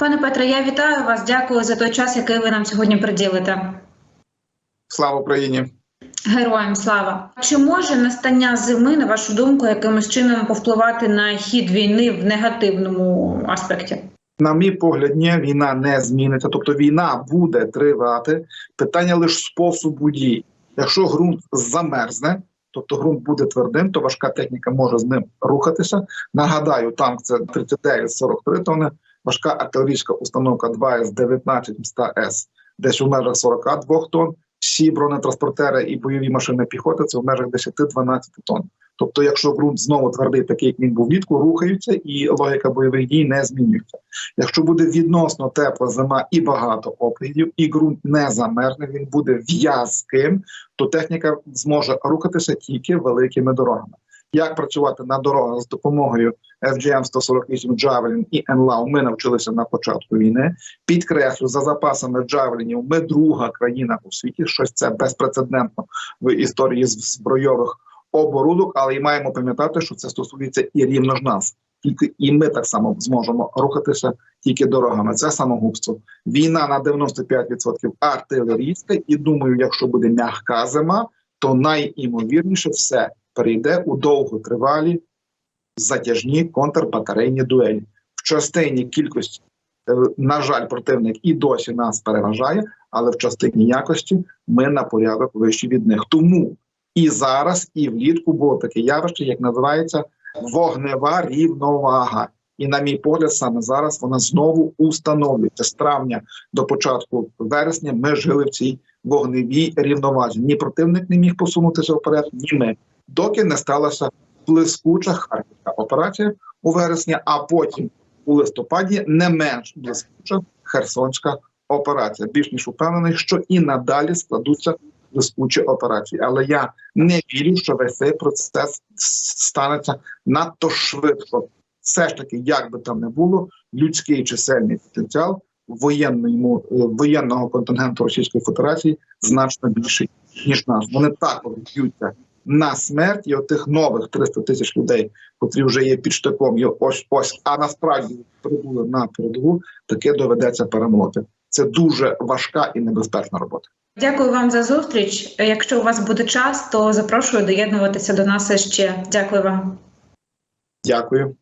Пане Петре, я вітаю вас. Дякую за той час, який ви нам сьогодні приділите. Слава Україні! Героям слава! Чи може настання зими, на вашу думку, якимось чином повпливати на хід війни в негативному аспекті? На мій погляд, ні, війна не зміниться. Тобто війна буде тривати. Питання лише способу дій. Якщо ґрунт замерзне, тобто ґрунт буде твердим, то важка техніка може з ним рухатися. Нагадаю, танк це 39-43 тонни, важка артилерійська установка 2С-19 мста С, десь у межах 42 тонн. Всі бронетранспортери і бойові машини піхоти це в межах 10-12 тонн. Тобто, якщо ґрунт знову твердий, такий як він був влітку, рухаються, і логіка бойових дій не змінюється. Якщо буде відносно тепла зима і багато опадів, і ґрунт не замерзне, він буде в'язким, то техніка зможе рухатися тільки великими дорогами. Як працювати на дорогах з допомогою FGM 148 Javelin і НЛАУ ми навчилися на початку війни. Підкреслю за запасами Джавелінів. Ми друга країна у світі. Щось це безпрецедентно в історії збройових оборудок, але і маємо пам'ятати, що це стосується і рівно ж нас. Тільки і ми так само зможемо рухатися тільки дорогами. Це самогубство. Війна на 95% артилерійська, і думаю, якщо буде м'яка зима, то найімовірніше все перейде у довготривалі затяжні контрбатарейні дуелі. В частині кількості, е, на жаль, противник і досі нас переважає, але в частині якості ми на порядок вищі від них. Тому і зараз, і влітку було таке явище, як називається вогнева рівновага. І, на мій погляд, саме зараз вона знову установлюється з травня до початку вересня. Ми жили в цій вогневій рівновазі. Ні противник не міг посунутися вперед, ні ми, доки не сталася блискуча харківська операція у вересні, а потім у листопаді не менш блискуча херсонська операція. Більш ніж упевнений, що і надалі складуться блискучі операції. Але я не вірю, що весь цей процес станеться надто швидко. Все ж таки, як би там не було, людський чисельний потенціал е, воєнного контингенту Російської Федерації значно більший ніж наш. Вони також б'ються на смерть і отих нових 300 тисяч людей, котрі вже є під штиком, і ось ось, а насправді прибули на передову, таке доведеться перемолоти. Це дуже важка і небезпечна робота. Дякую вам за зустріч. Якщо у вас буде час, то запрошую доєднуватися до нас ще. Дякую вам. Дякую.